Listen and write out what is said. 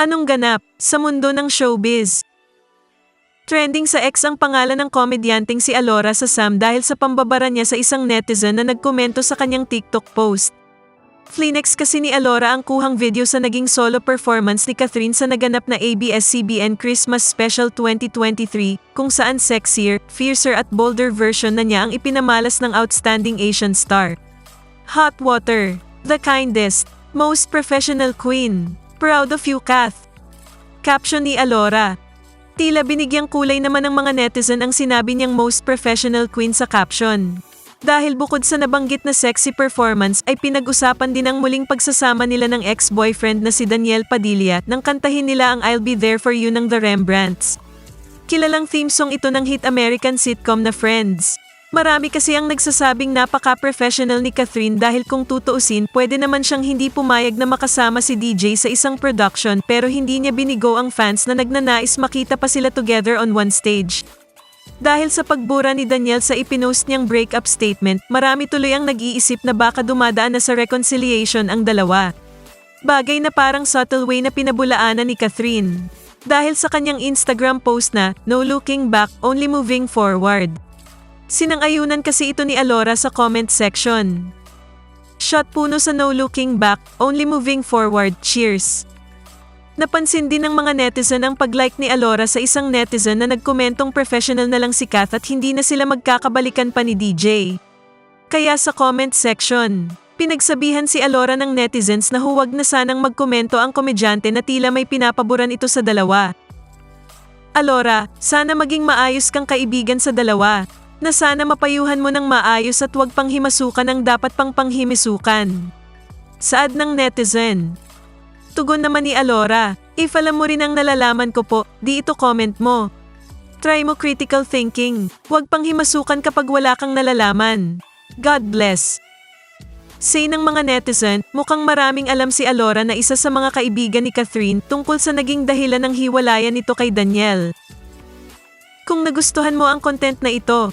Anong ganap sa mundo ng showbiz? Trending sa X ang pangalan ng komedyanteng si Alora sa Sam dahil sa pambabara niya sa isang netizen na nagkomento sa kanyang TikTok post. Flinex kasi ni Alora ang kuhang video sa naging solo performance ni Catherine sa naganap na ABS-CBN Christmas Special 2023, kung saan sexier, fiercer at bolder version na niya ang ipinamalas ng outstanding Asian star. Hot water, the kindest, most professional queen. Proud of you, Kath. Caption ni Alora. Tila binigyang kulay naman ng mga netizen ang sinabi niyang most professional queen sa caption. Dahil bukod sa nabanggit na sexy performance ay pinag-usapan din ang muling pagsasama nila ng ex-boyfriend na si Daniel Padilla nang kantahin nila ang I'll Be There For You ng The Rembrandts. Kilalang theme song ito ng hit American sitcom na Friends. Marami kasi ang nagsasabing napaka-professional ni Catherine dahil kung tutuusin pwede naman siyang hindi pumayag na makasama si DJ sa isang production pero hindi niya binigo ang fans na nagnanais makita pa sila together on one stage. Dahil sa pagbura ni Daniel sa ipinost niyang breakup statement, marami tuloy ang nag-iisip na baka dumadaan na sa reconciliation ang dalawa. Bagay na parang subtle way na pinabulaanan ni Catherine. Dahil sa kanyang Instagram post na, no looking back, only moving forward. Sinang-ayunan kasi ito ni Alora sa comment section. Shot puno sa no looking back, only moving forward, cheers. Napansin din ng mga netizen ang pag-like ni Alora sa isang netizen na nagkomentong professional na lang si Kath at hindi na sila magkakabalikan pa ni DJ. Kaya sa comment section, pinagsabihan si Alora ng netizens na huwag na sanang magkomento ang komedyante na tila may pinapaboran ito sa dalawa. Alora, sana maging maayos kang kaibigan sa dalawa, na sana mapayuhan mo ng maayos at huwag pang himasukan ang dapat pang panghimisukan. Saad ng netizen. Tugon naman ni Alora, if alam mo rin ang nalalaman ko po, di ito comment mo. Try mo critical thinking, huwag pang himasukan kapag wala kang nalalaman. God bless. Say ng mga netizen, mukhang maraming alam si Alora na isa sa mga kaibigan ni Catherine tungkol sa naging dahilan ng hiwalayan nito kay Daniel. Kung nagustuhan mo ang content na ito,